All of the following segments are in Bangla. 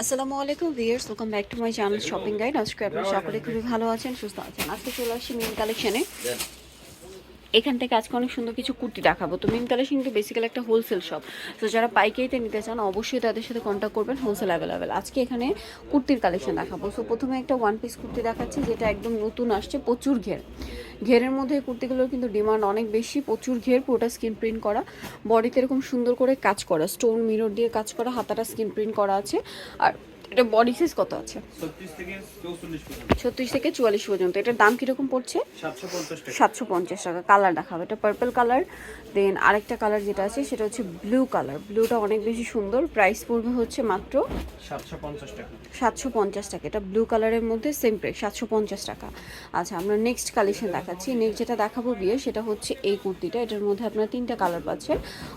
আসসালামু আলাইকুম viewers welcome back to my channel shopping guide আজকে আপনারা সকলে খুবই ভালো আছেন সুস্থ আছেন। আজকে চলে আসছি মেন কালেকশনে এখান থেকে আজকে অনেক সুন্দর কিছু কুর্তি দেখাবো। তো মিন কালেকশন কিন্তু বেসিক্যালি একটা হোলসেল শপ তো যারা পাইকারিতে নিতে চান, অবশ্যই তাদের সাথে কন্ট্যাক্ট করবেন হোলসেল অ্যাভেলেবেল আজকে এখানে কুর্তির কালেকশন দেখাবো। সো প্রথমে একটা ওয়ান পিস কুর্তি দেখাচ্ছি, যেটা একদম নতুন আসছে, প্রচুর ঘের। ঘেরের মধ্যে কুর্তিগুলোর কিন্তু ডিমান্ড অনেক বেশি, প্রচুর ঘের, পুরোটা স্ক্রিন প্রিন্ট করা। বডিতে এরকম সুন্দর করে কাজ করা স্টোন মিরর দিয়ে কাজ করা, হাতাটা স্ক্রিন প্রিন্ট করা আছে। আর এটা বডি সাইজ কত আছে? ছত্রিশ থেকে চুয়াল্লিশ পর্যন্ত। এটার দাম কীরকম পড়ছে? সাতশো পঞ্চাশ টাকা। কালার দেখাবো। এটা পার্পল কালার দেন আরেকটা কালার যেটা আছে সেটা হচ্ছে ব্লু কালার ব্লুটা অনেক বেশি সুন্দর। প্রাইস পড়বে হচ্ছে মাত্র সাতশো পঞ্চাশ টাকা। এটা ব্লু কালারের মধ্যে সেম প্রাইস সাতশো পঞ্চাশ টাকা। আচ্ছা আমরা নেক্সট কালেকশন দেখাচ্ছি। নেক্সট যেটা দেখাবো বিয়ে সেটা হচ্ছে এই কুর্তিটা। এটার মধ্যে আপনারা তিনটা কালার পাচ্ছেন।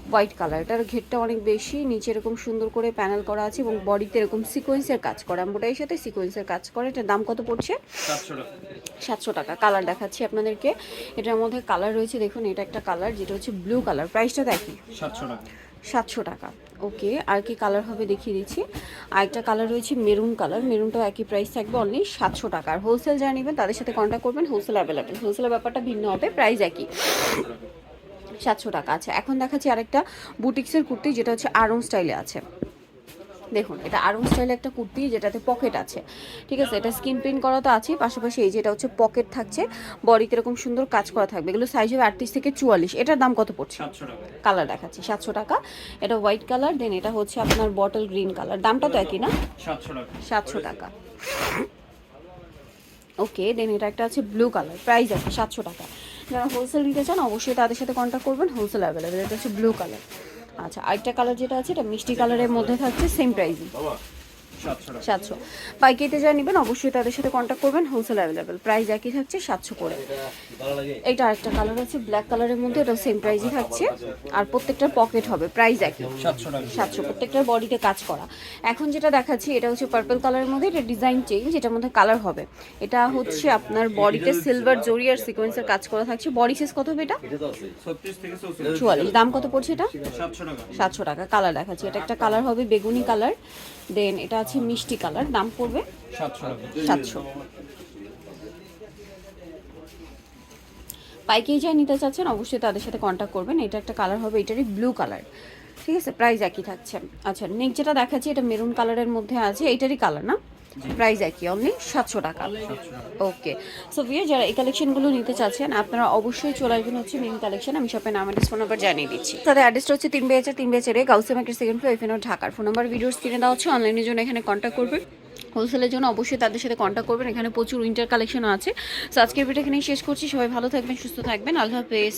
হোয়াইট কালার এটার ঘেরটা অনেক বেশি। নিচে এরকম সুন্দর করে প্যানেল করা আছে এবং বডিতে এরকম সিকোয়েন্সের কাজ করা। এমব্রয়ডারির সাথে সিকোয়েন্সের কাজ করে। এটার দাম কত পড়ছে? সাতশো টাকা। কালার দেখাচ্ছি আপনাদেরকে। এটার মধ্যে কালার রয়েছে দেখুন এটা একটা কালার যেটা হচ্ছে ব্লু কালার প্রাইসটা দেখি সাতশো টাকা। সাতশো টাকা। ওকে আর কি কালার হবে দেখিয়ে দিচ্ছি। আরেকটা কালার রয়েছে মেরুন কালার মেরুনটাও একই প্রাইস থাকবে অনলি সাতশো টাকা। আর হোলসেল যারা নেবেন তাদের সাথে কন্ট্যাক্ট করবেন হোলসেল অ্যাভেলেবেল হোলসেলের ব্যাপারটা ভিন্ন হবে প্রাইস একই। সাতশো টাকা। আছে এখন দেখাচ্ছি আরেকটা বুটিক্সের কুর্তি যেটা হচ্ছে আরং স্টাইলে আছে। দেখুন এটা আরং স্টাইলে একটা কুর্তি যেটাতে পকেট আছে। ঠিক আছে এটা স্কিন প্রিন্ট করা তো আছে পাশাপাশি এই যেটা হচ্ছে পকেট থাকছে বডিতে এরকম সুন্দর কাজ করা থাকবে। এগুলো সাইজ হবে আটত্রিশ থেকে চুয়াল্লিশ। এটার দাম কত পড়ছে? কালার দেখাচ্ছি সাতশো টাকা। এটা হোয়াইট কালার দেন এটা হচ্ছে আপনার বটল গ্রিন কালার দামটা তো একই না? সাতশো টাকা। সাতশো টাকা। ওকে দেন এটা একটা আছে ব্লু কালার প্রাইস আছে সাতশো টাকা। যারা হোলসেল নিতে চান অবশ্যই তাদের সাথে কন্ট্যাক্ট করবেন হোলসেল অ্যাভেলেবেল এটা হচ্ছে ব্লু কালার আচ্ছা আরেকটা কালার যেটা আছে এটা মিষ্টি কালারের মধ্যে থাকছে সেম প্রাইসই সাতশো। পাইকারিতে যা নেবেন অবশ্যই তাদের সাথে কন্ট্যাক্ট করবেন হোলসেল অ্যাভেলেবেল প্রাইস একই থাকছে সাতশো করে। এটা আরেকটা কালার আছে ব্ল্যাক কালারের মধ্যে এটা সেম প্রাইসই থাকছে। আর প্রত্যেকটার পকেট হবে প্রাইস একই। সাতশো প্রত্যেকটার বডিতে কাজ করা। এখন যেটা দেখাচ্ছি এটা হচ্ছে পার্পল কালারের মধ্যে এটা ডিজাইন চেঞ্জ এটার মধ্যে কালার হবে। এটা হচ্ছে আপনার বডিতে সিলভার জরি আর সিকোয়েন্সের কাজ করা থাকছে। বডি সাইজ কত হবে এটা? চুয়াল্লিশ। দাম কত পড়ছে এটা? সাতশো টাকা। সাতশো টাকা। কালার দেখাচ্ছি। এটা একটা কালার হবে বেগুনি কালার দেন এটা আছে মিষ্টি কালার দাম পড়বে সাতশো পাইকেই সাতশো। পাইকারি যাই নিতে চাচ্ছেন অবশ্যই তাদের সাথে কন্ট্যাক্ট করবেন। এটা একটা কালার হবে এটারই ব্লু কালার ঠিক আছে? প্রাইস একই থাকছে। আচ্ছা নেক্সট যেটা দেখাচ্ছি এটা মেরুন কালারের মধ্যে আছে এটারই কালার না? প্রাইস একই, অনলি সাতশো টাকা। ওকে। সো ভিয়ার যারা এই কালেকশনগুলো নিতে চাচ্ছেন, আপনারা অবশ্যই চলে আসবেন হচ্ছে মেন কালেকশন আমি শপের নাম অ্যাড্রেস ফোন নাম্বার জানিয়ে দিচ্ছি। তাদের অ্যাড্রেসটা হচ্ছে তিন বেচার তিন বেচারে গাউসে মার্কেট সেকেন্ড ফ্লোর এফএনও ঢাকার। ফোন নাম্বার ভিডিওস কিনে দেওয়া হচ্ছে অনলাইনের জন্য এখানে কন্ট্যাক্ট করবেন। হোলসেলের জন্য অবশ্যই তাদের সাথে কন্ট্যাক্ট করবেন, এখানে প্রচুর উইন্টার কালেকশন আছে। সো আজকের ভিডিও এখানেই শেষ করছি, সবাই ভালো থাকবেন, সুস্থ থাকবেন, আল্লাহ হাফেজ।